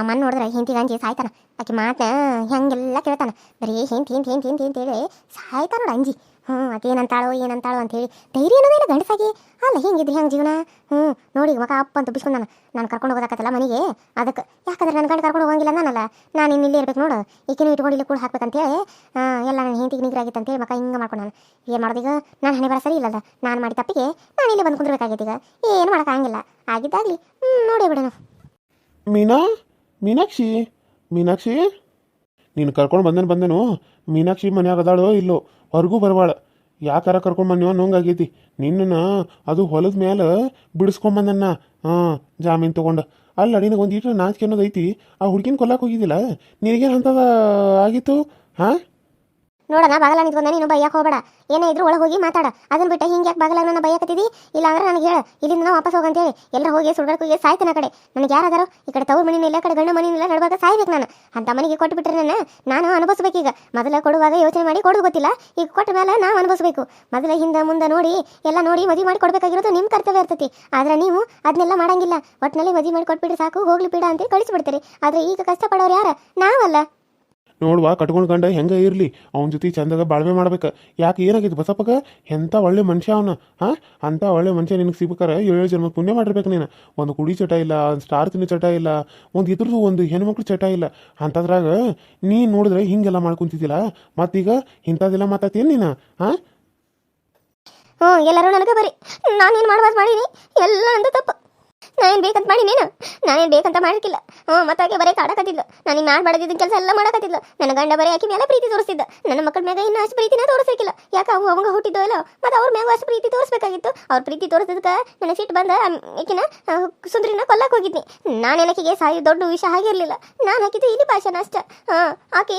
ನಮ್ಮ ನೋಡಿದ್ರೆ ಹಿಂತಿ ಗಂಜಿ ಸಾಯ್ತಾನ. ಆಕೆ ಮಾತ ಹೆಂಗೆಲ್ಲ ಕೇಳ್ತಾನ. ಬರೀ ಹಿಂತಿ ಹಿಂತಿ ಹಿಂತಿ ಹಿಂತಿ ಅಂತೇಳಿ ಸಾಯ್ತಾನ ನೋಡು ಅಂಜಿ. ಹ್ಞೂ, ಆಕೆ ಏನಂತಾಳೋ ಏನಂತಾಳೋ ಅಂತೇಳಿ ಧೈರ್ಯ ಅನ್ನೋದಿಲ್ಲ ಗಂಡಸಾಗಿ. ಅಲ್ಲ ಹಿಂಗಿದ್ರೆ ಹೆಂಗೆ ಜೀವನ? ಹ್ಞೂ, ನೋಡಿ ಮಗ ಅಪ್ಪ ಅಂತ ಬಿಸ್ಕೊಂಡು ನಾನು. ಕರ್ಕೊಂಡು ಹೋಗೋದಾಕತ್ತಲ್ಲ ಮನೆಗೆ. ಅದಕ್ಕೆ ಯಾಕಂದ್ರೆ ನನ್ನ ಗಂಡ ಕರ್ಕೊಂಡು ಹೋಗಂಗಿಲ್ಲ ನಾನಲ್ಲ. ನಾನು ಇಲ್ಲೇ ಇರ್ಬೇಕು ನೋಡು. ಈಕಿನೂ ಇಟ್ಕೊಂಡು ಇಲ್ಲಿ ಕೂಡ ಹಾಕ್ಬೇಕಂತೇಳಿ ಎಲ್ಲ ನನ್ನ ಹೆಂಡತಿಗೆ ನಿಗ್ರಾಗಿತ್ತು ಅಂತೇಳಿ ಮಕ್ಕ ಹಿಂಗೆ ಮಾಡ್ಕೊಂಡು ನಾನು. ಏನು ಮಾಡೋದೀಗ ನಾನು ಹಣೆ ಬರ ಸರಿ ಇಲ್ಲದ ನಾನು ಮಾಡಿ ತಪ್ಪಿಗೆ ನಾನು ಇಲ್ಲಿ ಬಂದು ಕುಂದ್ರಬೇಕಾಗೈತೆ ಈಗ. ಏನು ಮಾಡೋಕ್ಕಾಗಿಲ್ಲ ಆಗಿದ್ದಾಗಲಿ ಹ್ಞೂ ನೋಡಿ ಬಿಡೋಣ. ಮೀನಾ? ಮೀನಾಕ್ಷಿ ಮೀನಾಕ್ಷಿ? ನೀನು ಕರ್ಕೊಂಡು ಬಂದೇನು ಬಂದೇನು. ಮೀನಾಕ್ಷಿ ಮನ್ಯಾಗ ಅದಾಳೋ ಇಲ್ಲೋ, ಹೊರಗೂ ಬರವಾಳ. ಯಾಕಾರ ಕರ್ಕೊಂಡು ಬಂದೀವ ಅನ್ನೋಂಗಾಗೈತಿ. ನಿನ್ನನ್ನು ಅದು ಹೊಲದ ಮೇಲೆ ಬಿಡಿಸ್ಕೊಂಬಂದನ್ನ ಹಾಂ ಜಾಮೀನು ತೊಗೊಂಡು. ಅಲ್ಲ, ನಿನಗೆ ಒಂದು ಈಟ್ರ ನಾಚಿಕೆ ಅನ್ನೋದೈತಿ. ಆ ಹುಡುಗಿನ ಕೊಲ್ಲಕ್ಕೆ ಹೋಗಿದ್ದಿಲ್ಲ? ನಿನಗೇನು ಅಂತದ ಆಗಿತ್ತು? ಹಾಂ? ನೋಡೋಣ ಬಾಗಲ ನಿಂತ್ಕೊಂಡ ನೀನು ಬೈಯಕ್ಕೆ ಹೋಗಬೇಡ. ಏನೇ ಇದ್ರು ಒಳಗೆ ಹೋಗಿ ಮಾತಾಡ. ಅದನ್ನ ಬಿಟ್ಟು ಹಿಂಗೆ ಯಾಕೆ ಬಾಗಲ ನನ್ನ ಬೈಯಕತ್ತಿದಿ? ಇಲ್ಲ ಅಂದ್ರೆ ನನಗೆ ಹೇಳ. ಇಲ್ಲಿಂದ ನಾವು ವಾಪಸ್ ಹೋಗಂತೇಳಿ. ಎಲ್ಲರ ಹೋಗಿ ಸುಡ್ಬೇಕು ಹೋಗಿ ಸಾಯ್ತಾನ ಕಡೆ. ನನಗೆ ಯಾರಾದರೂ ಈ ಕಡೆ ತವ್ರ ಮನಿನಿಲ್ಲ ಇಲ್ಲ ಕಡೆ ಗಂಡ ಇಲ್ಲ ನಡ್ಬೇಕು ಸಾಯ್ಬೇಕು ನಾನು. ಅಂತ ಮನೆಗೆ ಕೊಟ್ಟು ನನ್ನ ನಾನು ಅನುಭವಿಸ್ಬೇಕೀಗ ಮೊದಲ ಕೊಡುವಾಗ ಯೋಚನೆ ಮಾಡಿ ಕೊಡೋದು ಗೊತ್ತಿಲ್ಲ. ಈಗ ಕೊಟ್ಟ ಮೇಲೆ ನಾವು ಅನುಭವಿಸ್ಬೇಕು. ಮೊದಲ ಹಿಂದೆ ಮುಂದೆ ನೋಡಿ, ಎಲ್ಲ ನೋಡಿ ಮದುವೆ ಮಾಡಿ ಕೊಡಬೇಕಾಗಿರೋದು ನಿಮ್ಮ ಕರ್ತವ್ಯ ಇರ್ತೈತಿ. ಆದ್ರೆ ನೀವು ಅದನ್ನೆಲ್ಲ ಮಾಡಂಗಿಲ್ಲ. ಒಟ್ಟಿನಲ್ಲಿ ಮದುವೆ ಮಾಡಿ ಕೊಟ್ಬಿಟ್ರೆ ಸಾಕು, ಹೋಗ್ಲಿ ಬಿಡ ಅಂತ ಕಳಿಸ್ಬಿಡ್ತೀರಿ. ಆದ್ರೆ ಈಗ ಕಷ್ಟಪಡೋರು ಯಾರ? ನಾವಲ್ಲ. ನೋಡುವ, ಕಟ್ಕೊಂಡು ಗಂಡ ಹೆಂಗೆ ಇರಲಿ, ಅವನ ಜೊತೆ ಚಂದದ ಬಾಳ್ವೆ ಮಾಡ್ಬೇಕು. ಯಾಕೆ ಏನಾಗಿತ್ತು ಬಸಪ್ಪಗ? ಎಂಥ ಒಳ್ಳೆ ಮನುಷ್ಯ ಅವನ, ಹಾಂ? ಅಂಥ ಒಳ್ಳೆ ಮನುಷ್ಯ ನಿನಗೆ ಸಿಗ್ಬೇಕಾರೆ? ಏಳು ಜನ್ಮ ಪುಣ್ಯ ಮಾಡಿರ್ಬೇಕು ನೀನು. ಒಂದು ಕುಡಿ ಚಟ ಇಲ್ಲ, ಒಂದು ಸ್ಟಾರ್ ತಿನ್ನೋ ಚಟ ಇಲ್ಲ, ಒಂದು ಇದ್ರದ್ದು ಒಂದು ಹೆಣ್ಮಕ್ಳು ಚಟ ಇಲ್ಲ. ಅಂಥದ್ರಾಗ ನೀ ನೋಡಿದ್ರೆ ಹಿಂಗೆಲ್ಲ ಮಾಡ್ಕೊಂತಿದ್ದಿಲ್ಲ ಮತ್ತೀಗ ಇಂಥದ್ದೆಲ್ಲ ಮಾತಾಡ್ತೀನಿ ನೀನು, ಹಾಂ? ಹ್ಞೂ ಎಲ್ಲರೂ ನನಗೆ ಬರೀ. ನಾನೇನು ಮಾಡ್ಬಾರ್ದು ಮಾಡೀನಿ? ಎಲ್ಲ ನಂದು ತಪ್ಪು. ನಾನೇನು ಬೇಕಂತ ಮಾಡಿ ನೀನು? ನಾನೇನು ಬೇಕಂತ ಮಾಡಕ್ಕಿಲ್ಲ. ಹ್ಞೂ, ಮತ್ತಾಗೆ ಬರೀ ಕಾಡಕತ್ತಿದ್ಲು ನಾನು ಇನ್ನು ಮಾಡಬಾರ್ದಿದ್ದ ಕೆಲಸ ಎಲ್ಲ ಮಾಡಕತ್ತಿದ್ಲು. ನನ್ನ ಗಂಡ ಬರೀ ಆಕೆ ಮೇಲೆ ಪ್ರೀತಿ ತೋರಿಸ್ತಿದ್ದ. ನನ್ನ ಮಕ್ಕಳ ಮ್ಯಾಗ ಇನ್ನೂ ಅಷ್ಟು ಪ್ರೀತಿನ ತೋರಿಸಿರ್ಕಿಲ್ಲ ಯಾಕೆ ಅವು ಅವಂಗ ಹುಟ್ಟಿದ್ದೋ ಇಲ್ಲ? ಮತ್ತು ಅವ್ರ ಮ್ಯಾಗ ಅಷ್ಟು ಪ್ರೀತಿ ತೋರಿಸ್ಬೇಕಾಗಿತ್ತು. ಅವ್ರ ಪ್ರೀತಿ ತೋರಿಸಿದಕ್ಕೆ ನನ್ನ ಸಿಟ್ಟು ಬಂದ ಈಕಿನ ಸುಂದ್ರಿನ ಕೊಲ್ಲಕ್ಕೆ ಹೋಗಿದ್ನಿ. ನಾನೇನಕಿಗೆ ಸಾಯಿ ದೊಡ್ಡ ವಿಷಯ ಆಗಿರಲಿಲ್ಲ ನಾನು ಹಾಕಿದ್ದು ಇಲ್ಲಿ ಭಾಷಣ ಅಷ್ಟೇ. ಹಾಂ ಆಕೆ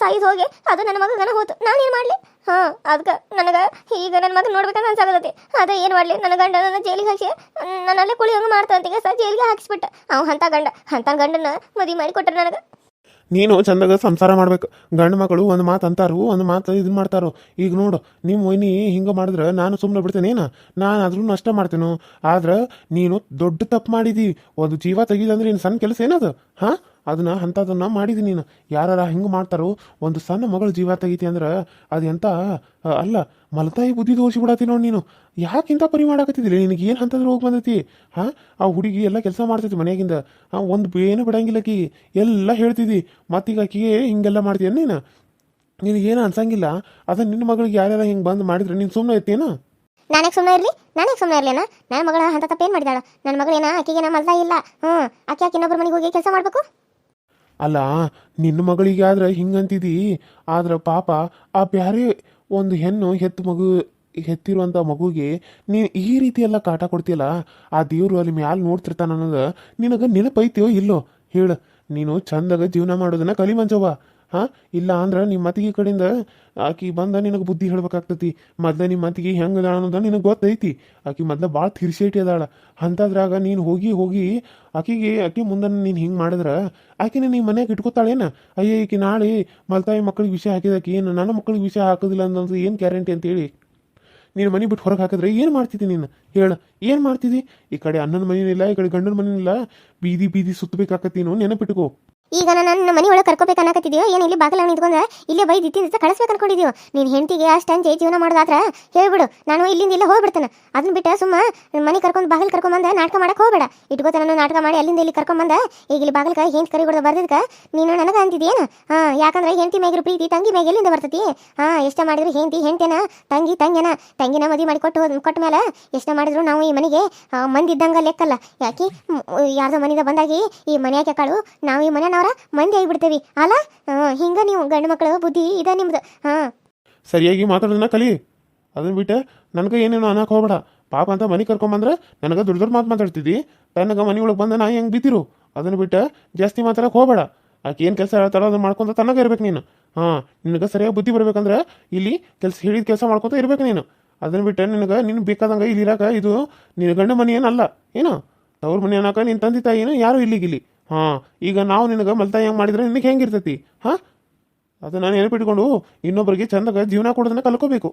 ಸಾಯಿದ್ ಹೋಗಿ, ಅದು ನನ್ನ ಮಗನ ಹೋತು. ನಾನೇನು ಮಾಡಲಿ? ಹಾಂ ಅದಕ್ಕೆ ನನಗೆ ಈಗ ನನ್ನ ಮಗ ನೋಡ್ಬೇಕಂತ ಅನ್ಸಾಗತ್ತೆ. ಅದು ಏನು ಮಾಡಲಿ? ನನ್ನ ಗಂಡ ನನ್ನ ಜೈಲಿಗೆ ಹಾಕಿ ನನ್ನಲ್ಲೇ ಕುಳಿ ಹಂಗೆ ಮಾಡ್ತಾನಂತೀಗ ಸಹ ಜೈಲಿಗೆ ಹಾಕಿಸ್ಬಿಟ್ಟ. ಅವ ಅಂಥ ಗಂಡ, ಅಂತ ಗಂಡನ ಮದುವೆ ಮಾಡಿ ಕೊಟ್ರು ನನಗೆ. ನೀನು ಚಂದಾಗ ಸಂಸಾರ ಮಾಡ್ಬೇಕು. ಗಂಡು ಮಕ್ಕಳು ಒಂದು ಮಾತು ಅಂತಾರು, ಒಂದು ಮಾತು ಇದು ಮಾಡ್ತಾರೋ. ಈಗ ನೋಡು ನಿಮ್ಮ ಮೊಯ್ನಿ ಹಿಂಗೆ ಮಾಡಿದ್ರೆ ನಾನು ಸುಮ್ಮನೆ ಬಿಡ್ತೇನೇನು ನಾನು ಆದ್ರೂ ನಷ್ಟ ಮಾಡ್ತೇನು. ಆದ್ರೆ ನೀನು ದೊಡ್ಡ ತಪ್ಪು ಮಾಡಿದಿ. ಒಂದು ಜೀವ ತೆಗೀದಂದ್ರೆ ನೀನು ಸಣ್ಣ ಕೆಲಸ ಏನದು? ಹಾಂ? ಅದನ್ನ ಅಂಥದನ್ನ ಮಾಡಿದಿ ನೀನು. ಯಾರಾರ ಹಿಂಗೆ ಮಾಡ್ತಾರೋ, ಒಂದು ಸಣ್ಣ ಮಗಳು ಜೀವ ತೆಗಿತಿ ಅಂದ್ರೆ ಅದು ಎಂತ, ಅಲ್ಲ ಮಲತಾಯಿ ಬುದ್ಧಿ ದೋಷಿ ಬಿಡತಿ ನೋಡಿ ನೀನು. ಯಾಕಿಂತ ಪರಿ ಮಾಡಾಕತ್ತಿದ್ರಿ ನಿನಗೆ ಏನು ಅಂತಂದ್ರೆ ಹೋಗಿ ಬಂದೈತಿ? ಹಾಂ? ಆ ಹುಡುಗಿ ಎಲ್ಲ ಕೆಲಸ ಮಾಡ್ತೈತಿ ಮನೆಯಾಗಿಂದ. ಹಾಂ ಒಂದು ಏನು ಬಿಡಂಗಿಲ್ಲ ಆಕಿ. ಎಲ್ಲ ಹೇಳ್ತಿದ್ದಿ. ಮತ್ತೀಗ ಆಕಿಗೆ ಹಿಂಗೆಲ್ಲ ಮಾಡ್ತೀಯ ನೀನು? ನಿನಗೇನು ಅನ್ಸಂಗಿಲ್ಲ? ಅದನ್ನ ನಿನ್ನ ಮಗಳಿಗೆ ಯಾರ್ಯಾರ ಹಿಂಗೆ ಬಂದು ಮಾಡಿದ್ರೆ? ನೀನು ಸುಮ್ಮನೆ ಇರ್ತೀಯನ? ನಾನೇ ಸುಮ್ಮನೆ ಇರಲಿ? ನಾನೇ ಸುಮ್ಮನೆ ಇರಲಿನ ನನ್ನ ಮಗಳ ಹಂತ ತಪ್ಪೇನು ಮಾಡಿದಾಳ? ನನ್ನ ಮಗಳೇನ? ಆಕೆಗೆ ಮಲ್ತಾ ಇಲ್ಲ? ಹ್ಞೂ ಆಕೆ ಆಕೆ ಇನ್ನೊಬ್ಬರ ಮನೆಗೆ ಹೋಗಿ ಕೆಲಸ ಮಾಡಬೇಕು? ಅಲ್ಲ, ನಿನ್ನ ಮಗಳಿಗೆ ಆದ್ರೆ ಹಿಂಗಂತಿದಿ. ಆದ್ರೆ ಪಾಪ, ಆ ಬ್ಯಾರೆ ಒಂದು ಹೆಣ್ಣು ಹೆತ್ತು ಮಗು ಹೆತ್ತಿರುವಂಥ ಮಗುಗೆ ನೀನು ಈ ರೀತಿ ಎಲ್ಲ ಕಾಟ ಕೊಡ್ತೀಯಲ್ಲ? ಆ ದೇವ್ರು ಅಲ್ಲಿ ಮ್ಯಾಲೆ ನೋಡ್ತಿರ್ತಾನ ಅನ್ನೋದು ನಿನಗೆ ನೆನಪೈತಿಯೋ ಇಲ್ಲೋ? ಹೇಳು. ನೀನು ಚಂದಾಗ ಜೀವನ ಮಾಡೋದನ್ನ ಕಲಿ ಮಂಜವ್ವ ಹಾಂ? ಇಲ್ಲ ಅಂದ್ರೆ ನಿಮ್ಮ ಮತಿಗೆ ಕಡೆಯಿಂದ ಆಕಿ ಬಂದ ನಿನಗೆ ಬುದ್ಧಿ ಹೇಳ್ಬೇಕಾಗ್ತತಿ. ಮೊದ್ಲ ನಿಮ್ಮ ಮತಿಗೆ ಹೆಂಗೆ ಅದಾಳ ಅನ್ನೋದ ನಿನಗೆ ಗೊತ್ತೈತಿ. ಆಕಿ ಮೊದ್ಲ ಭಾಳ ತಿರ್ಸೇಟಿ ಅದಾಳ. ಅಂಥದ್ರಾಗ ನೀನು ಹೋಗಿ ಹೋಗಿ ಆಕಿಗೆ, ಆಕಿ ಮುಂದೆ ನೀನು ಹಿಂಗೆ ಮಾಡಿದ್ರೆ ಆಕಿನ ನೀ ಮನೆಯಾಗ ಇಟ್ಕೋತಾಳೇನು? ಅಯ್ಯ, ಈಕಿ ನಾಳೆ ಮಲ್ತಾಯಿ ಮಕ್ಳಿಗೆ ವಿಷಯ ಹಾಕಿದಾಕಿ ಏನು ನನ್ನ ಮಕ್ಳಿಗೆ ವಿಷಯ ಹಾಕೋದಿಲ್ಲ ಅನ್ನೋದು ಏನು ಗ್ಯಾರಂಟಿ ಅಂತೇಳಿ ನೀನು ಮನೆ ಬಿಟ್ಟು ಹೊರಗೆ ಹಾಕಿದ್ರೆ ಏನು ಮಾಡ್ತಿದ್ದಿ ನೀನು? ಹೇಳು, ಏನು ಮಾಡ್ತಿದ್ದಿ ಈ ಕಡೆ ಅಣ್ಣನ ಮನೇನಿಲ್ಲ ಈ ಕಡೆ ಗಂಡನ ಮನೇನಿಲ್ಲ ಬೀದಿ ಬೀದಿ ಸುತ್ತಬೇಕಾಕತ್ತೀನು ನೆನಪಿಟ್ಕೋ. ಈಗ ನಾನು ನನ್ನ ಮನೆ ಒಳಗೆ ಕರ್ಕೋಬೇಕು ಅನ್ನಕತ್ತಿದ್ಯೋ? ಏನು ಇಲ್ಲಿ ಬಾಗಿಲ ನಿಂತ್ಕೊಂಡ ಇಲ್ಲೇ ಬೈದು ಇತ್ತಿಂದ ಕಳಿಸ್ಬೇಕು ಅನ್ಕೊಂಡಿದ್ಯೋ? ನೀನು ಹೆಂಡತಿಗೆ ಅಷ್ಟು ಅಂಜೆ ಜೀವನ ಮಾಡೋದಾದ್ರ ಹೇಳ್ಬಿಡು. ನಾನು ಇಲ್ಲಿಂದ ಇಲ್ಲ ಹೋಗ್ಬಿಡ್ತೇನೆ. ಅದನ್ನ ಬಿಟ್ಟು ಸುಮ್ಮ ಮನೆ ಕರ್ಕೊಂಡು ಬಾಗಿಲು ಕರ್ಕೊಂಬಂದ ನಾಟಕ ಮಾಡಕ್ಕೆ ಹೋಗಬೇಡ. ಇಟ್ಕೋತ ನಾನು ನಾಟಕ ಮಾಡಿ ಅಲ್ಲಿಂದ ಇಲ್ಲಿ ಕರ್ಕೊಂಬಂದ, ಈಗ ಇಲ್ಲಿ ಬಾಗಿಲು ಹೆಂಡ್ತಿ ಕರಿ ಬಿಡೋದು ಬರ್ದಿದ್ಕ, ನೀನು ನನಗೆ ಅಂತಿದ್ಯೇನು ಹಾಂ, ಯಾಕಂದ್ರೆ ಹೆಂಡತಿ ಮೇಗ್ರು ಪ್ರೀತಿ ತಂಗಿ ಮೇಗೆ ಎಲ್ಲಿಂದ ಬರ್ತತಿ? ಹಾಂ, ಎಷ್ಟ ಮಾಡಿದ್ರು ಹೆಂಡತಿ ಹೆಂಡ್ತೇನ? ತಂಗಿ ತಂಗಿನ ತಂಗಿನ ಮದಿ ಮಾಡಿ ಕೊಟ್ಟು ಕೊಟ್ಟ ಮೇಲೆ ಎಷ್ಟ ಮಾಡಿದ್ರು ನಾವು ಈ ಮನೆಗೆ? ಮಂದಿದ್ದಂಗೆ ಲೆಕ್ಕಲ್ಲ. ಯಾಕೆ? ಯಾರ್ದೋ ಮನೆಯಿಂದ ಬಂದಾಗಿ ಈ ಮನೆಯಾಗೆ ಕಾಳು? ನಾವು ಈ ಮನೆಯವ್ರ ಮಂದಿ ಆಗಿಬಿಡ್ತೇವಿ. ಅಲ್ಲ? ಹಿಂಗ ನೀವು ಗಂಡು ಮಕ್ಕಳು ಬುದ್ಧಿ ಇದೆ ನಿಮ್ದು. ಹಾಂ. ಸರಿಯಾಗಿ ಮಾತಾಡೋದನ್ನ ಕಲಿ. ಅದನ್ನ ಬಿಟ್ಟು ನನಗೆ ಏನೇನು ಅನ್ನಕ್ಕೆ ಹೋಗ್ಬೇಡ. ಪಾಪ ಅಂತ ಮನೆ ಕರ್ಕೊಂಬಂದ್ರೆ ನನಗೆ ದೊಡ್ಡ ದೊಡ್ಡ ಮಾತು ಮಾತಾಡ್ತಿದ್ದಿ. ತನಗೆ ಮನೆ ಒಳಗೆ ಬಂದ ನಾ ಹೆಂಗೆ ಬಿದ್ದಿರು? ಅದನ್ನ ಬಿಟ್ಟು ಜಾಸ್ತಿ ಮಾತಾಡಕ್ಕೆ ಹೋಗಬೇಡ. ಆಕೆ ಏನು ಕೆಲಸ ಹೇಳ್ತಾರೋ ಅದನ್ನ ಮಾಡ್ಕೊಂತ ತನಗ ಇರ್ಬೇಕು ನೀನು. ಹಾಂ, ನಿನಗೆ ಸರಿಯಾಗಿ ಬುದ್ಧಿ ಬರ್ಬೇಕಂದ್ರೆ ಇಲ್ಲಿ ಕೆಲಸ ಹೇಳಿದ ಕೆಲಸ ಮಾಡ್ಕೊತ ಇರ್ಬೇಕು ನೀನು. ಅದನ್ನ ಬಿಟ್ಟು ನಿನಗೆ ನಿನ್ನ ಬೇಕಾದಂಗೆ ಇಲ್ಲಿ ಇರಾಕ ಇದು ನಿನ್ನ ಗಂಡ ಮನೆ ಏನಲ್ಲ ಏನು? ತವ್ರ ಮನೆ ಅನ್ನಕ ನಿನ್ನ ತಂದೆ ಏನು ಯಾರು ಇಲ್ಲಿಗಿಲ್ಲಿ? ಹಾಂ, ಈಗ ನಾವು ನಿನಗೆ ಮಲ್ತಾಯಿ ಹೆಂಗೆ ಮಾಡಿದ್ರೆ ನಿನಗೆ ಹೆಂಗಿರ್ತೈತಿ? ಹಾಂ? ಅದು ನಾನು ನೆನಪಿಟ್ಕೊಂಡು ಇನ್ನೊಬ್ಬರಿಗೆ ಚಂದಾಗ ಜೀವನ ಕೊಡೋದನ್ನ ಕಲ್ಕೋಬೇಕು.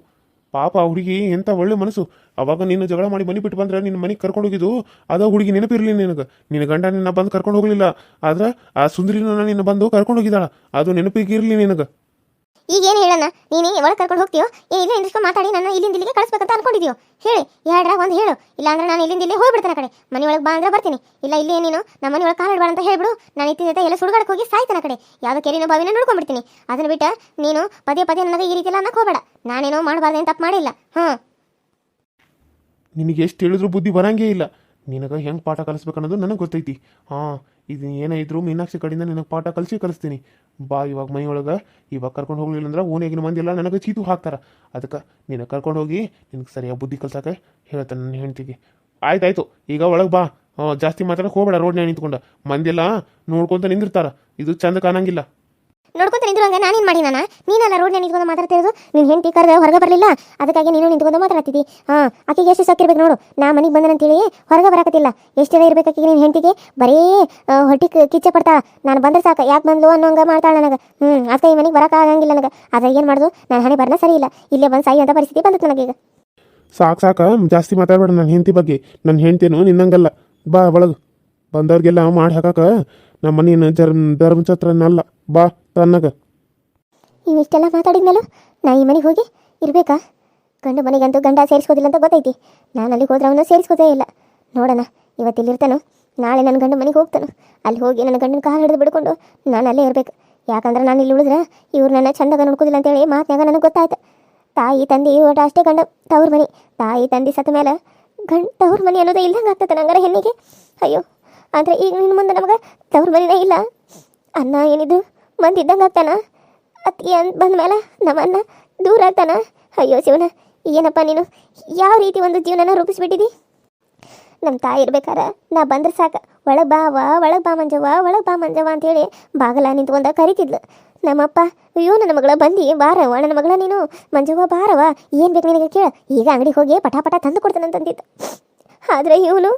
ಪಾಪ ಹುಡುಗಿ ಎಂಥ ಒಳ್ಳೆ ಮನಸ್ಸು. ಅವಾಗ ನೀನು ಜಗಳ ಮಾಡಿ ಮನೆ ಬಿಟ್ಟು ಬಂದ್ರೆ ನಿನ್ನ ಮನೆಗೆ ಕರ್ಕೊಂಡು ಹೋಗಿದ್ದು, ಅದ ಹುಡುಗಿ ನೆನಪಿರಲಿ ನಿನಗೆ. ನಿನ್ನ ಗಂಡ ನಿನ್ನ ಬಂದು ಕರ್ಕೊಂಡು ಹೋಗಲಿಲ್ಲ. ಆದ್ರೆ ಆ ಸುಂದರಿನ ನಿನ್ನ ಬಂದು ಕರ್ಕೊಂಡು ಹೋಗಿದ್ದಾಳ. ಅದು ನೆನಪಿಗಿರಲಿ ನಿನಗೆ. ಈಗ ಏನು ಹೇಳಣ್ಣ? ನೀನು ಒಳಗೆ ಕರ್ಕೊಂಡು ಹೋಗ್ತೀಯೋ? ಏ, ಇಲ್ಲ ಇಂದ್ರಿಸ್ಕೊಂಡು ಮಾತಾಡಿ, ನನ್ನ ಇಲ್ಲಿಂದ ಇಲ್ಲಿಗೆ ಕಳಿಸ್ಬೇಕಂತ ಅನ್ಕೊಂಡಿದ್ಯೋ? ಹೇಳಿ ಎರಡ್ರಾಗ ಒಂದು ಹೇಳು. ಇಲ್ಲ ಅಂದ್ರೆ ನಾನು ಇಲ್ಲಿಂದ ಇಲ್ಲಿ ಹೋಗ್ಬಿಡ್ತೇನೆ ಕಡೆ. ಮನೆ ಒಳಗೆ ಬಾ ಅಂದ್ರೆ ಬರ್ತೀನಿ. ಇಲ್ಲ, ಇಲ್ಲಿ ನೀನು ನಮ್ಮ ಮನೆ ಒಳಗೆ ಕಾಲಿಡ್ಬೇಡ ಅಂತ ಹೇಳ್ಬಿಡು. ನಾನು ಜೊತೆ ಎಲ್ಲ ಸುಡುಗಾಡಕ್ಕೆ ಹೋಗಿ ಸಾಯ್ತಾನ ಕಡೆ. ಯಾವುದೋ ಕೆರಿನ ಬಾವಿನ ನೋಡ್ಕೊಂಡ್ಬಿಡ್ತೀನಿ. ಅದನ್ನ ಬಿಟ್ಟು ನೀನು ಪದೇ ಪದೇ ನನಗೆ ಈ ರೀತಿ ಎಲ್ಲ ಅನ್ನಕ್ಕೆ ಹೋಗಬೇಡ. ನಾನೇನೋ ಮಾಡಬಾರ್ದು ತಪ್ಪು ಮಾಡಿಲ್ಲ. ಹಾಂ ನಿನಗೆ ಎಷ್ಟು ಹೇಳಿದ್ರು ಬುದ್ಧಿ ಬರಂಗೇ ಇಲ್ಲ. ನಿನಗೆ ಹೆಂಗೆ ಪಾಠ ಕಲಿಸ್ಬೇಕನ್ನೋದು ನನಗೆ ಗೊತ್ತೈತಿ. ಹಾಂ, ಇದು ಏನೇ ಇದ್ರು ಮೀನಾಕ್ಷಿ ಕಡೆಯಿಂದ ನಿನಗೆ ಪಾಠ ಕಲಿಸಿ ಕಲಿಸ್ತೀನಿ. ಬಾ, ಇವಾಗ ಮೈಯೊಳಗೆ ಇವಾಗ ಕರ್ಕೊಂಡು ಹೋಗ್ಲಿಲ್ಲ ಅಂದ್ರೆ ಓನೇಗಿನ ಮಂದಿ ಎಲ್ಲ ನನಗೆ ಚೀತು ಹಾಕ್ತಾರೆ. ಅದಕ್ಕೆ ನಿನಗೆ ಕರ್ಕೊಂಡು ಹೋಗಿ ನಿನಗೆ ಸರಿಯಾಗಿ ಬುದ್ಧಿ ಕಲ್ಸಕ್ಕೆ ಹೇಳ್ತಾನೆ ನನ್ನ ಹೆಂಡ್ತಿಗೆ. ಆಯ್ತಾಯ್ತು, ಈಗ ಒಳಗೆ ಬಾ. ಜಾಸ್ತಿ ಮಾತಾಡೋಕೆ ಹೋಗ್ಬೇಡ ರೋಡ್ನೇ ನಿಂತ್ಕೊಂಡು. ಮಂದಿಲ್ಲ ನೋಡ್ಕೊತ ನಿಂದಿರ್ತಾರೆ. ಇದು ಚಂದ ಕಾಣಂಗಿಲ್ಲ. ನೋಡ್ಕೊಂತ ನಿಂತ್ರುವಂಗ ನಾನೇನು ಮಾಡಿ ನಾನು? ನೀನಲ್ಲ ರೋಡ್ ನಿಂತ್ಕೊಂಡು ಮಾತಾಡ್ತಿರೋದು ನಿನ್ನ ಹೆಂಡತಿ ಕರೆದ ಹೊರಗೆ ಬರಲಿಲ್ಲ? ಅದಕ್ಕಾಗಿ ನೀನು ನಿಂತ್ಕೊಂಡು ಮಾತಾಡ್ತಿದ್ದಿ. ಹಾಂ, ಆಕೆಗೆ ಎಷ್ಟು ಸಕ್ಕಿರ್ಬೇಕು ನೋಡು. ನಾ ಮನೆಗೆ ಬಂದನಂತೇಳಿ ಹೊರಗೆ ಬರಕತ್ತಿಲ್ಲ. ಎಷ್ಟು ಇರ್ಬೇಕು ಆಕೆಗೆ ನಿನ್ನ ಹೆಂಡತಿಗೆ? ಬರೀ ಹೊಟ್ಟಿ ಕಿಚ್ಚೆ ಪಡ್ತಾಳ. ನಾನು ಬಂದ್ರೆ ಸಾಕು. ಯಾಕೆ ಬಂದ್ಲು ಅನ್ನೋಂಗ ಮಾಡ್ತಾಳೆ ನನಗೆ. ಹ್ಞೂ ಅದಕ್ಕೆ ಈ ಮನೆಗೆ ಬರಕ್ ಆಗಂಗಿಲ್ಲ ನನಗೆ. ಅದ್ರ ಏನು ಮಾಡೋದು? ನಾನು ಹಣೆ ಬರ್ನ ಸರಿ ಇಲ್ಲ. ಇಲ್ಲೇ ಬಂದು ಸಾಯಿ ಅಂತ ಪರಿಸ್ಥಿತಿ ಬಂದಿತ್ತು ನನಗೀಗ. ಸಾಕು ಸಾಕ, ಜಾಸ್ತಿ ಮಾತಾಡಬೇಡ ನನ್ನ ಹೆಂಡತಿ ಬಗ್ಗೆ. ನನ್ನ ಹೆಂಡ್ತಿನು ನಿನ್ನಂಗಲ್ಲ. ಬಾ, ಒಳಗೆ. ಬಂದವ್ರಿಗೆಲ್ಲ ಮಾಡಿ ಹಾಕಕ ನಮ್ಮ ಮನೇನ ಜರ್ಮ ಧರ್ಮಛತ್ರನಲ್ಲ ಬಾ ತನ್ನಗ ನೀವು ಇಷ್ಟೆಲ್ಲ ಮಾತಾಡಿದ್ಮೇಲೂ ನಾ ಈ ಮನೆಗೆ ಹೋಗಿ ಇರ್ಬೇಕಾ? ಗಂಡು ಮನೆಗಂತೂ ಗಂಡ ಸೇರಿಸ್ಕೋದಿಲ್ಲ ಅಂತ ಗೊತ್ತೈತಿ. ನಾನು ಅಲ್ಲಿಗೆ ಹೋದ್ರೆ ಅವನು ಸೇರಿಸ್ಕೋದೇ ಇಲ್ಲ. ನೋಡೋಣ ಇವತ್ತು ಇಲ್ಲಿರ್ತಾನೋ, ನಾಳೆ ನನ್ನ ಗಂಡ ಮನೆಗೆ ಹೋಗ್ತಾನು. ಅಲ್ಲಿ ಹೋಗಿ ನನ್ನ ಗಂಡನ ಕಾಲು ಹಿಡಿದು ಬಿಡ್ಕೊಂಡು ನಾನು ಅಲ್ಲೇ ಇರ್ಬೇಕು. ಯಾಕಂದ್ರೆ ನಾನು ಇಲ್ಲಿ ಉಳಿದ್ರೆ ಇವ್ರು ನನ್ನ ಚಂದಾಗ ನೋಡ್ಕೋದಿಲ್ಲ ಅಂತೇಳಿ ಮಾತನ್ಯಾಗ ನನಗೆ ಗೊತ್ತಾಯ್ತು. ತಾಯಿ, ತಂದೆ ಒಟ್ಟು ಅಷ್ಟೇ ಗಂಡ ತವ್ರ ಮನೆ. ತಾಯಿ, ತಂದೆ ಸತ್ತ ಮೇಲೆ ಗಂಡ ತವ್ರ ಮನೆ ಅನ್ನೋದೇ ಇಲ್ಲಂಗೆ ಆಗ್ತದೆ ನಂಗಾರ ಹೆಣ್ಣಿಗೆ. ಅಯ್ಯೋ ಆದರೆ ಈಗ ನಿನ್ನ ಮುಂದೆ ನಮಗೆ ತವ್ರ ಮನೆಯೇ ಇಲ್ಲ. ಅನ್ನ ಏನಿದು? ಮಂದಿ ಇದ್ದಂಗೆ ಆಗ್ತಾನ ಅತ್ತಿ ಅಂತ ಬಂದ್ಮೇಲೆ ನಮ್ಮನ್ನ ದೂರ ಆಗ್ತಾನ? ಅಯ್ಯೋ ಶಿವನ ಏನಪ್ಪ ನೀನು? ಯಾವ ರೀತಿ ಒಂದು ಜೀವನನ ರೂಪಿಸ್ಬಿಟ್ಟಿದಿ? ನಮ್ಮ ತಾಯಿ ಇರ್ಬೇಕಾರ ನಾ ಬಂದ್ರೆ ಸಾಕು. ಒಳಗೆ ಬಾವ ಒಳಗೆ ಬಾ ಮಂಜವ್ವ, ಒಳಗೆ ಬಾ ಮಂಜವ್ವ ಅಂತೇಳಿ ಬಾಗಲ ನಿಂತ್ಕೊಂಡ ಕರಿತಿದ್ಲು. ನಮ್ಮಪ್ಪ, ಅಯ್ಯೋ ನನ್ನ ಮಗಳ ಬಂದು, ಬಾರವ್ವ ನನ್ನ ಮಗಳ ನೀನು. ಮಂಜವ್ವ ಬಾರವ ಏನು ಬೇಕು ನಿನಗೆ ಕೇಳ. ಈಗ ಅಂಗಡಿಗೆ ಹೋಗಿ ಪಟಾಪಟ ಪಟ ತಂದು ಕೊಡ್ತಾನಂತಂದಿದ್ದ ಆದರೆ ಇವನು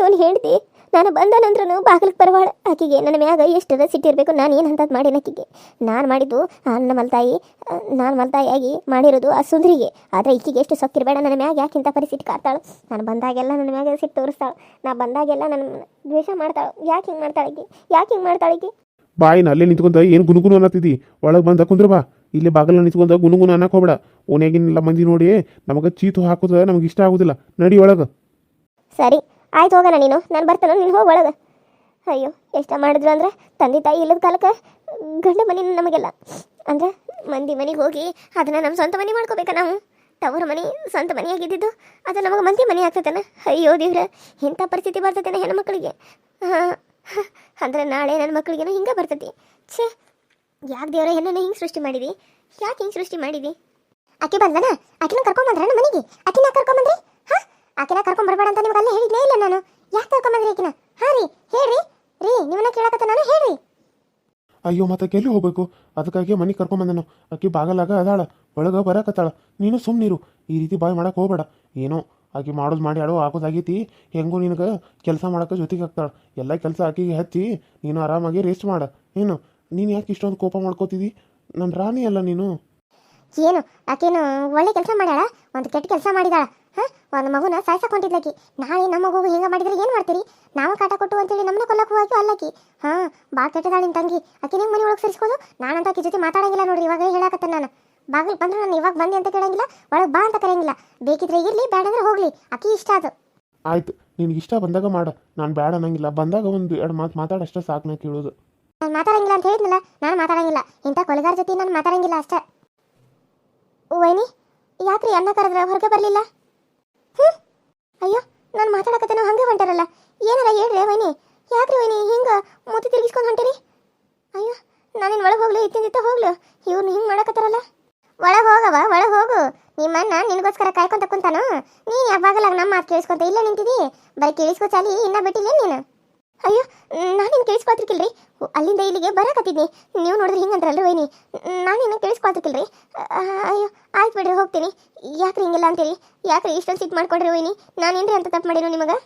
ಇವನು ಹೇಳ್ತಿ ನಾನು ಬಂದ ನಂತರ ಬಾಗಿಲಿಗೆ ಬರವಾಳ ಆಕೆಗೆ ನನ್ನ ಮ್ಯಾಗ ಎಷ್ಟರ ಸಿಟ್ಟಿರಬೇಕು ನಾನು ಏನು ಅಂತದ್ದು ಮಾಡೀನಿ ಆಕೆಗೆ? ನಾನು ಮಾಡಿದ್ದು ಆ ನನ್ನ ಮಲ್ತಾಯಿ ನಾನು ಮಲ್ತಾಯಿಯಾಗಿ ಮಾಡಿರೋದು ಆ ಸುಂದರಿಗೆ. ಆದರೆ ಈಕೆಗೆ ಎಷ್ಟು ಸೊಕ್ಕಿರಬೇಡ ನನ್ನ ಮ್ಯಾಗ ಯಾಕಿಂತ ಪರಿಸ್ಥಿತಿ ಕಾಡ್ತಾಳು? ನಾನು ಬಂದಾಗೆಲ್ಲ ನನ್ನ ಮ್ಯಾಗ ಸಿಟ್ಟು ತೋರಿಸ್ತಾಳೆ. ನಾ ಬಂದಾಗೆಲ್ಲ ನನ್ನ ದ್ವೇಷ ಮಾಡ್ತಾಳು. ಯಾಕೆ ಹಿಂಗೆ ಮಾಡ್ತಾಳೆ ಯಾಕೆ ಹಿಂಗೆ ಮಾಡ್ತಾಳೆ ಈಕಿ? ಬಾಯಿನ ಅಲ್ಲೇ ನಿಂತ್ಕೊಂತ ಏನು ಗುನುಗುನು ಅನ್ನತ್ತಿದ್ದಿ ಒಳಗೆ ಬಂದ ಕುಂದ್ರ ಬಾ. ಇಲ್ಲಿ ಬಾಗಲ ನಿಂತ್ಕೊಂತ ಗುನುಗುನು ಅನ್ನಕ್ಕೆ ಹೋಗ್ಬೇಡ. ಓನ್ಯಾಗಿನೆಲ್ಲ ಮಂದಿ ನೋಡಿ ನಮಗೆ ಚೀತು ಹಾಕೋದು ನಮಗೆ ಇಷ್ಟ ಆಗೋದಿಲ್ಲ. ನಡಿ ಒಳಗೆ. ಸರಿ. ಆಯ್ತು ಹೋಗೋಣ ನೀನು. ನಾನು ಬರ್ತಾನ. ನೀನು ಹೋಗಿ ಒಳಗೆ. ಅಯ್ಯೋ, ಎಷ್ಟ ಮಾಡಿದ್ರು ಅಂದ್ರೆ ತಂದೆ ತಾಯಿ ಇಲ್ಲದ ಕಾಲಕ್ಕೆ ಗಂಡ ಮನೆ ನಮಗೆಲ್ಲ. ಅಂದ್ರೆ ಮಂದಿ ಮನೆಗೆ ಹೋಗಿ ಅದನ್ನ ನಮ್ಮ ಸ್ವಂತ ಮನೆ ಮಾಡ್ಕೋಬೇಕಾ ನಾವು. ತವರ ಮನೆ ಸ್ವಂತ ಮನೆಯಾಗಿದ್ದಿದ್ದು, ಅದು ನಮಗೆ ಮಂದಿ ಮನೆ ಆಗ್ತೈತೇನ. ಅಯ್ಯೋ ದೇವ್ರ, ಇಂಥ ಪರಿಸ್ಥಿತಿ ಬರ್ತೈತೇನೆ ಹೆಣ್ಣು ಹಾಂ, ಅಂದ್ರೆ ನಾಳೆ ನನ್ನ ಮಕ್ಳಿಗೇನೋ ಹಿಂಗೆ ಬರ್ತೈತಿ. ಛೇ, ಯಾಕೆ ದೇವ್ರ ಹೆಣ್ಣನ್ನು ಹಿಂಗೆ ಸೃಷ್ಟಿ ಮಾಡಿದಿ? ಯಾಕೆ ಹಿಂಗೆ ಸೃಷ್ಟಿ ಮಾಡಿದಿ? ಆಕೆ ಬಂದನ? ಆಕೆನ ಕರ್ಕೊಂಬಂದ್ರ ಮನೆಗೆ? ಆಕೆನ ಕರ್ಕೊಂಬಂದ್ರಿ? ಆಕಿನ ಕರ್ಕೊಂಡ್ ಬರಬೇಡ ಅಂತ ನಿಮ್ಗೆ ಅಲ್ಲೇ ಹೇಳಿದ್ನೇ ಇಲ್ಲ ನಾನು. ಯಾಕೆ ಕರ್ಕೊಂಬಂದ್ರಿ ಆಕಿನ ಹಾ ರೀ ಹೇಳ್ರಿ. ರೀ ನಿಮ್ಮನ್ನ ಕೇಳಕತ್ತ ನಾನು ಹೇಳ್ರಿ. ಅಯ್ಯೋ ಮತ್ತೆ ಕೆಲ್ಲಿ ಹೋಗ್ಬೇಕು? ಅದಕ್ಕಾಗಿ ಮನೆಗೆ ಕರ್ಕೊಂಬಂದನು ಆಕಿ ಬಾಗಲಾಗ ಅದಾಳ ಒಳಗೆ ಬರಕತ್ತಾಳ. ನೀನು ಸುಮ್ಮನಿರು ಈ ರೀತಿ ಬಾಯ್ ಮಾಡಕ್ಕೆ ಹೋಗ್ಬೇಡ. ಏನೋ ಆಕಿ ಮಾಡೋದು ಮಾಡಿ ಆಡೋ ಆಗೋದಾಗೈತಿ. ಹೆಂಗೂ ನಿನಗೆ ಕೆಲಸ ಮಾಡೋಕೆ ಜೊತೆಗೆ ಹಾಕ್ತಾಳೆ. ಎಲ್ಲ ಕೆಲಸ ಆಕಿಗೆ ಹಚ್ಚಿ ನೀನು ಆರಾಮಾಗಿ ರೆಸ್ಟ್ ಮಾಡ. ಏನು ನೀನು ಯಾಕೆ ಇಷ್ಟೊಂದು ಕೋಪ ಮಾಡ್ಕೋತಿದ್ದಿ ನನ್ನ ರಾಣಿ ಅಲ್ಲ ನೀನು. ಏನು ಆಕೇನು ಒಳ್ಳೆ ಕೆಲಸ ಮಾಡ್ಯಾಳ? ಒಂದು ಕೆಟ್ಟ ಕೆಲಸ ಮಾಡಿದಾಳ. ಹಾ ಒಂದು ಮಗುನ ಸಾಯ್ಸಕೊಂಡಿದ್ಲಕಿ. ನಾಳೆ ನಮ್ಮ ಮಗುಗೆ ಹಿಂಗೆ ಮಾಡಿದ್ರೆ ಏನು ಮಾಡ್ತೀರಿ? ನಾವು ಕಾಟ ಕೊಟ್ಟು ಅಂತೇಳಿ ನಮ್ಮನ್ನ ಕೊಲ್ಲಕ್ಕೆ ಹೋಗಿ ಅಲ್ಲಕಿ. ಹಾ ಬಾ ಕೆಟ್ಟದಾಳ ನಿನ್ನ ತಂಗಿ. ಅಕ್ಕಿ ನಿಮ್ಮ ಮನೆ ಒಳಗೆ ನಾನು ನಾನಂತ ಆಕಿ ಜೊತೆ ಮಾತಾಡಂಗಿಲ್ಲ ನೋಡ್ರಿ ಇವಾಗ ಹೇಳಕತ್ತ ನಾನು. ಬಾಗಿಲು ಬಂದ್ರೆ ನಾನು ಇವಾಗ ಬಂದೆ ಅಂತ ಕೇಳಂಗಿಲ್ಲ ಒಳಗೆ ಬಾ ಅಂತ ಕರೆಯಂಗಿಲ್ಲ. ಬೇಕಿದ್ರೆ ಇರ್ಲಿ ಬೇಡಂದ್ರೆ ಹೋಗ್ಲಿ. ಆಕಿ ಇಷ್ಟ ಅದು. ಆಯ್ತು ನಿನ್ಗೆ ಇಷ್ಟ ಬಂದಾಗ ಮಾಡ. ನಾನು ಬೇಡ ಅನ್ನಂಗಿಲ್ಲ. ಬಂದಾಗ ಒಂದು ಎರಡು ಮಾತು ಮಾತಾಡಷ್ಟೇ ಸಾಕು ನಾ ಕೇಳೋದು. ನಾನು ಮಾತಾಡಂಗಿಲ್ಲ ಅಂತ ಹೇಳಿದ್ನಲ್ಲ ನಾನು ಮಾತಾಡಂಗಿಲ್ಲ. ಇಂಥ ಕೊಲೆಗಾರ ಜೊತೆ ನಾನು ಮಾತಾಡಂಗಿಲ್ಲ ಅಷ್ಟೇ. ವೈನಿ ಯಾಕ್ರಿ ಅನ್ನ ಕರೆದ್ರೆ ಹೊರಗೆ ಬರಲಿಲ್ಲ? ಅಯ್ಯೋ, ನಾನು ಮಾತಾಡಕತ್ತೇನೋ ಹಂಗೆ ಹೊಂಟಾರಲ್ಲ. ಏನಾರ ಹೇಳ್ರಿ ವೈನಿ? ಯಾಕ್ರಿ ವೈನಿ? ಹಿಂಗೆ ಮೂತಿ ತಿರುಗಿಸ್ಕೊಂಡು ಹೊಂಟಿರಿ ಅಯ್ಯೋ, ನಾನೇನು ಒಳಗೆ ಹೋಗ್ಲಿ, ಇತ್ತಿಂದಿತ್ತ ಹೋಗ್ಲು? ಇವ್ರು ಹಿಂಗೆ ಮಾಡಕತ್ತಾರಲ್ಲ? ಒಳಗೆ ಹೋಗವ ಒಳಗೆ ಹೋಗು. ನಿಮ್ಮನ್ನ ನಿನಗೋಸ್ಕರ ಕಾಯ್ಕೊಂತ ಕುಂತಾನು? ನೀನು ಯಾವಾಗಲಾಗ ನಮ್ಮ ಮಾತು ಕೇಳಿಸ್ಕೊಂತ ಇಲ್ಲೇ ನಿಂತಿದಿ? ಬರೀ ಕೇಳಿಸ್ಕೊ ಚಾಲಿ, ಇನ್ನ ಬಿಟ್ಟಿಲ್ಲ ನೀನು? ಅಯ್ಯೋ, ನಾನೇನು ಕೇಳಿಸ್ಕೊತಿರ್ಕಿಲ್ರಿ ಅಲ್ಲಿಂದ ಇಲ್ಲಿಗೆ ಬರಕತ್ತಿದ್ನಿ. ನೀವು ನೋಡಿದ್ರೆ ಹಿಂಗಂದ್ರಲ್ರಿ ವೈನಿ. ನಾನೇನು ಕೇಳಿಸ್ಕೊತಿರ್ಕಿಲ್ರಿ ಅಯ್ಯೋ, ಆಯ್ತು ಬಿಡ್ರಿ, ಹೋಗ್ತೀನಿ. ಯಾಕ್ರಿ ಹಿಂಗಿಲ್ಲ ಅಂತೀರಿ? ಯಾಕ್ರಿ ಇಷ್ಟೊಂದು ಸಿಟ್ಟು ಮಾಡ್ಕೊಡ್ರಿ ವೈನಿ? ನಾನೇನ್ರಿ ಅಂತ ತಪ್ಪು ಮಾಡಿರೋ ನಿಮಗೆ?